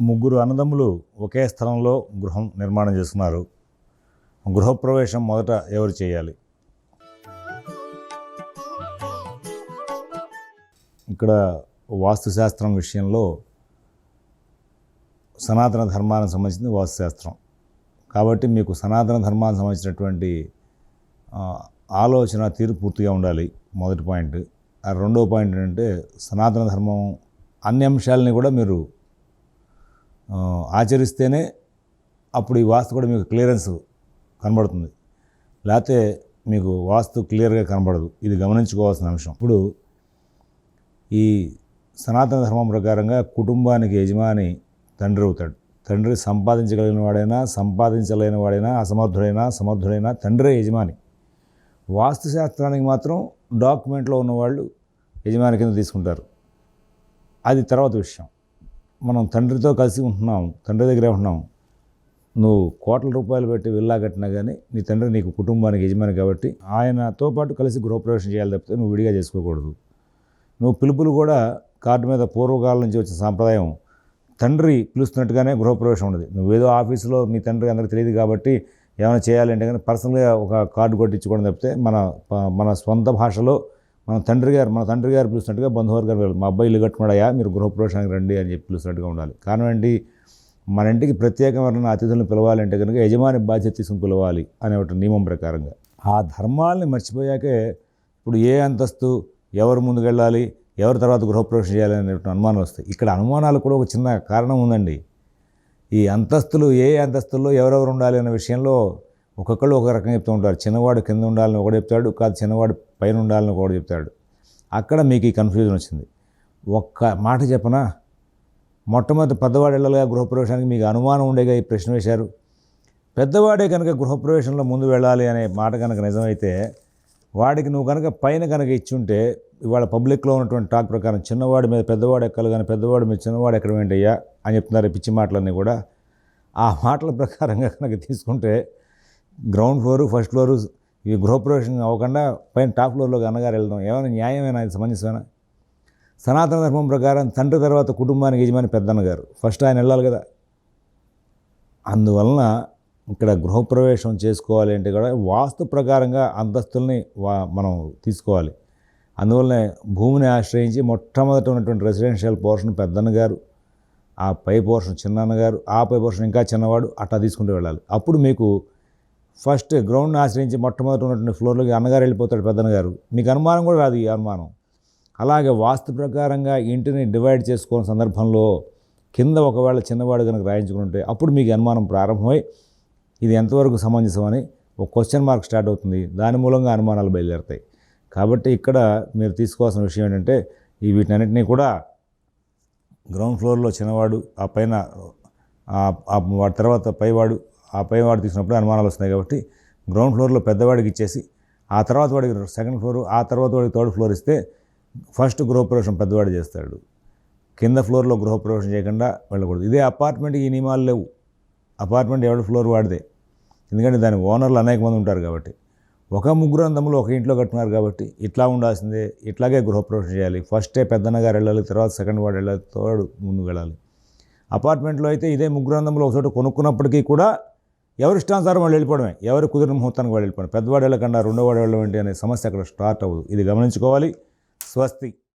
ముగ్గురు అన్నదమ్ములు ఒకే స్థలంలో గృహం నిర్మాణం చేసుకున్నారు. గృహప్రవేశం మొదట ఎవరు చేయాలి? ఇక్కడ వాస్తుశాస్త్రం విషయంలో సనాతన ధర్మానికి సంబంధించింది వాస్తుశాస్త్రం. కాబట్టి మీకు సనాతన ధర్మానికి సంబంధించినటువంటి ఆలోచన తీరు పూర్తిగా ఉండాలి. మొదటి పాయింట్. ఆ రెండో పాయింట్ ఏంటంటే సనాతన ధర్మం అన్ని అంశాలని కూడా మీరు ఆచరిస్తేనే అప్పుడు ఈ వాస్తు కూడా మీకు క్లియరెన్స్ కనబడుతుంది. లేకపోతే మీకు వాస్తు క్లియర్గా కనబడదు. ఇది గమనించుకోవాల్సిన అంశం. ఇప్పుడు ఈ సనాతన ధర్మం ప్రకారంగా కుటుంబానికి యజమాని తండ్రి అవుతాడు. తండ్రి సంపాదించగలిగిన వాడైనా సంపాదించలేని వాడైనా అసమర్థుడైనా సమర్థుడైనా తండ్రే యజమాని. వాస్తుశాస్త్రానికి మాత్రం డాక్యుమెంట్లో ఉన్నవాళ్ళు యజమాని కింద తీసుకుంటారు. అది తర్వాత విషయం. మనం తండ్రితో కలిసి ఉంటున్నాం తండ్రి దగ్గరే ఉంటున్నాం. నువ్వు కోట్ల రూపాయలు పెట్టి విల్లా కట్టినా కానీ నీ తండ్రి నీకు కుటుంబానికి యజమాని కాబట్టి ఆయనతో పాటు కలిసి గృహప్రవేశం చేయాలి తప్పితే నువ్వు విడిగా చేసుకోకూడదు. నువ్వు పిలుపులు కూడా కార్డు మీద పూర్వకాలం నుంచి వచ్చిన సాంప్రదాయం. తండ్రి పిలుస్తున్నట్టుగానే గృహప్రవేశం ఉండదు. నువ్వేదో ఆఫీసులో మీ తండ్రి అందరికి తెలియదు కాబట్టి ఏమైనా చేయాలంటే కానీ పర్సనల్గా ఒక కార్డు కొట్టించుకోవడం తప్పితే మన మన సొంత భాషలో మన తండ్రి గారు మన తండ్రి గారు పిలుస్తున్నట్టుగా బంధువర్గాలు వెళ్ళదు మా అబ్బాయి ఇల్లు కట్టుకున్నాడయా మీరు గృహప్రవేశానికి రండి అని చెప్పి పిలుస్తున్నట్టుగా ఉండాలి. కారణం ఏంటి? మన ఇంటికి ప్రత్యేకమైన అతిథులను పిలవాలంటే కనుక యజమాని బాధ్యత తీసుకుని పిలవాలి అనే ఒక నియమం ప్రకారంగా. ఆ ధర్మాలని మర్చిపోయాకే ఇప్పుడు ఏ అంతస్తు ఎవరు ముందుకు వెళ్ళాలి ఎవరి తర్వాత గృహప్రవేశం చేయాలి అనే అనుమానాలు వస్తాయి. ఇక్కడ అనుమానాలు కూడా ఒక చిన్న కారణం ఉందండి. ఈ అంతస్తులు ఏ అంతస్తుల్లో ఎవరెవరు ఉండాలి అనే విషయంలో ఒక్కొక్కళ్ళు ఒక రకంగా చెప్తూ ఉంటారు. చిన్నవాడు కింద ఉండాలని ఒకడు చెప్తాడు కాదు చిన్నవాడు పైన ఉండాలని ఒకడు చెప్తాడు. అక్కడ మీకు ఈ కన్ఫ్యూజన్ వచ్చింది. ఒక్క మాట చెప్పనా? మొట్టమొదటి పెద్దవాడు వెళ్ళాలిగా గృహప్రవేశానికి మీకు అనుమానం ఉండేగా ఈ ప్రశ్న వేశారు. పెద్దవాడే కనుక గృహప్రవేశంలో ముందు వెళ్ళాలి అనే మాట కనుక నిజమైతే వాడికి నువ్వు కనుక పైన కనుక ఇచ్చుంటే ఇవాళ పబ్లిక్లో ఉన్నటువంటి టాక్ ప్రకారం చిన్నవాడి మీద పెద్దవాడు ఎక్కలు కానీ పెద్దవాడు మీద చిన్నవాడు ఎక్కడ ఏంటయ్యా అని చెప్తున్నారు పిచ్చి మాటలన్నీ కూడా. ఆ మాటల ప్రకారంగా కనుక తీసుకుంటే గ్రౌండ్ ఫ్లోరు ఫస్ట్ ఫ్లోరు ఇవి గృహప్రవేశం అవ్వకుండా పైన టాప్ ఫ్లోర్లోకి అన్నగారు వెళ్ళడం. ఏమైనా న్యాయమైన ఇది సమంజసమేనా సనాతన ధర్మం ప్రకారం తండ్రి తర్వాత కుటుంబానికి యజమాని పెద్దన్నగారు. ఫస్ట్ ఆయన వెళ్ళాలి కదా. అందువలన ఇక్కడ గృహప్రవేశం చేసుకోవాలి అంటే కూడా వాస్తు ప్రకారంగా అంతస్తుల్ని వా మనం తీసుకోవాలి. అందువల్లనే భూమిని ఆశ్రయించి మొట్టమొదట ఉన్నటువంటి రెసిడెన్షియల్ పోర్షన్ పెద్దన్న గారు ఆ పై పోర్షన్ చిన్నన్నగారు ఆ పై పోర్షన్ ఇంకా చిన్నవాడు అట్లా తీసుకుంటూ వెళ్ళాలి. అప్పుడు మీకు ఫస్ట్ గ్రౌండ్ని ఆశ్రయించి మొట్టమొదటి ఉన్నటువంటి ఫ్లోర్లోకి అన్నగారు వెళ్ళిపోతాడు పెద్దనగారు మీకు అనుమానం కూడా రాదు ఈ అనుమానం. అలాగే వాస్తు ప్రకారంగా ఇంటిని డివైడ్ చేసుకున్న సందర్భంలో కింద ఒకవేళ చిన్నవాడు కనుక రాయించుకుంటే అప్పుడు మీకు అనుమానం ప్రారంభమై ఇది ఎంతవరకు సమంజసమని ఒక క్వశ్చన్ మార్క్ స్టార్ట్ అవుతుంది. దాని మూలంగా అనుమానాలు బయలుదేరుతాయి. కాబట్టి ఇక్కడ మీరు తీసుకోవాల్సిన విషయం ఏంటంటే ఈ వీటన్నిటినీ కూడా గ్రౌండ్ ఫ్లోర్లో చిన్నవాడు ఆ పైన ఆ- వాడి తర్వాత పైవాడు ఆ పైవాడు తీసుకున్నప్పుడు అనుమానాలు వస్తున్నాయి కాబట్టి గ్రౌండ్ ఫ్లోర్లో పెద్దవాడికి ఇచ్చేసి ఆ తర్వాత వాడికి సెకండ్ ఫ్లోర్ ఆ తర్వాత వాడికి థర్డ్ ఫ్లోర్ ఇస్తే ఫస్ట్ గృహప్రవేశం పెద్దవాడు చేస్తాడు. కింద ఫ్లోర్లో గృహప్రవేశం చేయకుండా వెళ్ళకూడదు. ఇదే అపార్ట్మెంట్కి ఈ నియమాలు లేవు. అపార్ట్మెంట్ ఎవరి ఫ్లోర్ వాడిదే. ఎందుకంటే దాని ఓనర్లు అనేక మంది ఉంటారు కాబట్టి. ఒక ముగ్గురు అందములు ఒక ఇంట్లో కట్టున్నారు కాబట్టి ఇట్లా ఉండాల్సిందే ఇట్లాగే గృహప్రవేశం చేయాలి. ఫస్టే పెద్దన్నగారు వెళ్ళాలి తర్వాత సెకండ్ వాడు వెళ్ళాలి థర్డ్ ముందు వెళ్ళాలి. అపార్ట్మెంట్లో అయితే ఇదే ముగ్గురు అందములు ఒక చోట కొనుక్కున్నప్పటికీ కూడా ఎవరు ఇష్టానుసారం వాళ్ళు వెళ్ళిపోవడమే. ఎవరు కుదిరిన ముహూర్తానికి వాళ్ళు వెళ్ళిపోవడం. పెద్దవాడు వెళ్ళకుండా రెండో వాడు వెళ్ళడం ఏంటి అనే సమస్య అక్కడ స్టార్ట్ అవ్వదు. ఇది గమనించుకోవాలి. స్వస్తి.